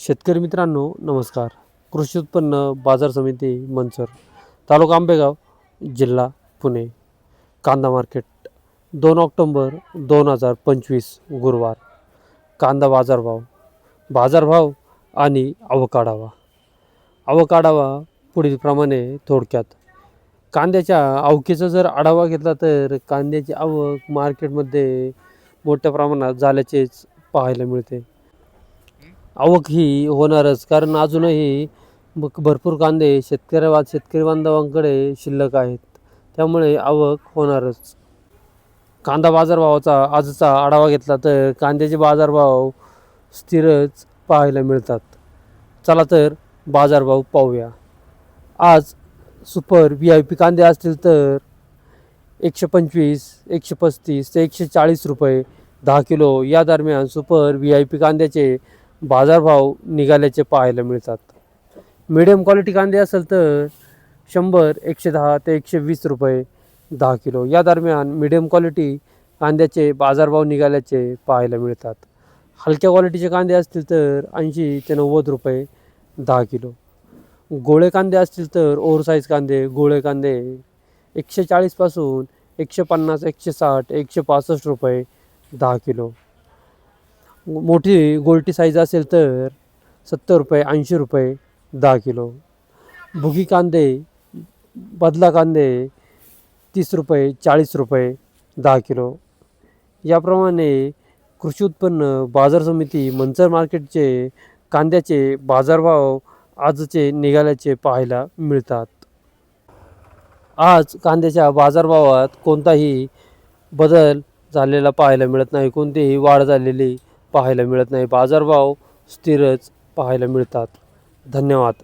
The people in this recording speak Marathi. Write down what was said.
शेतकरी मित्रांनो नमस्कार. कृषी उत्पन्न बाजार समिती मंचर तालुका आंबेगाव जिल्हा पुणे. कांदा मार्केट दोन ऑक्टोंबर दोन हजार पंचवीस गुरुवार. कांदा बाजारभाव बाजारभाव आणि अवकाढावा. अवकाढावा आवक पुढीलप्रमाणे थोडक्यात. कांद्याच्या आवकीचा जर आढावा घेतला तर कांद्याची आवक मार्केटमध्ये मोठ्या प्रमाणात झाल्याचेच पाहायला मिळते. आवक ही होणारच. कारण अजूनही ब- भरपूर कांदे शेतकऱ्या शेतकरी बांधवांकडे शिल्लक आहेत. त्यामुळे आवक होणारच. कांदा बाजारभावाचा आजचा आढावा घेतला तर कांद्याचे बाजारभाव स्थिरच पाहायला मिळतात. चला तर बाजारभाव पाहूया. आज सुपर व्ही आय पी कांदे असतील तर एकशे पंचवीस एकशे पस्तीस ते एकशे चाळीस रुपये दहा किलो या दरम्यान सुपर व्ही आय पी कांद्याचे बाजारभाव निघाल्याचे पाहायला मिळतात. मिडियम क्वालिटी कांदे असेल तर शंभर एकशे दहा ते एकशे वीस रुपये दहा किलो. या दरम्यान मिडियम क्वालिटी कांद्याचे बाजारभाव निघाल्याचे पाहायला मिळतात. हलक्या क्वालिटीचे कांदे असतील तर ऐंशी ते नव्वद रुपये दहा किलो. गोळे कांदे असतील तर ओव्हरसाईज कांदे गोळे कांदे एकशे चाळीसपासून एकशे पन्नास एकशे साठ एकशे पासष्ट रुपये दहा किलो. मोठी गोलटी साईज असेल तर सत्तर रुपये ऐंशी रुपये दहा किलो. भुगी कांदे बदला कांदे तीस रुपये चाळीस रुपये दहा किलो. याप्रमाणे कृषी उत्पन्न बाजार समिती मंचर मार्केटचे कांद्याचे बाजारभाव आजचे निघाल्याचे पाहायला मिळतात. आज कांद्याच्या बाजारभावात कोणताही बदल झालेला पाहायला मिळत नाही. कोणतीही वाढ झालेली पाहायला मिळत नाही. बाजारभाव स्थिरच पाहायला मिळतात. धन्यवाद.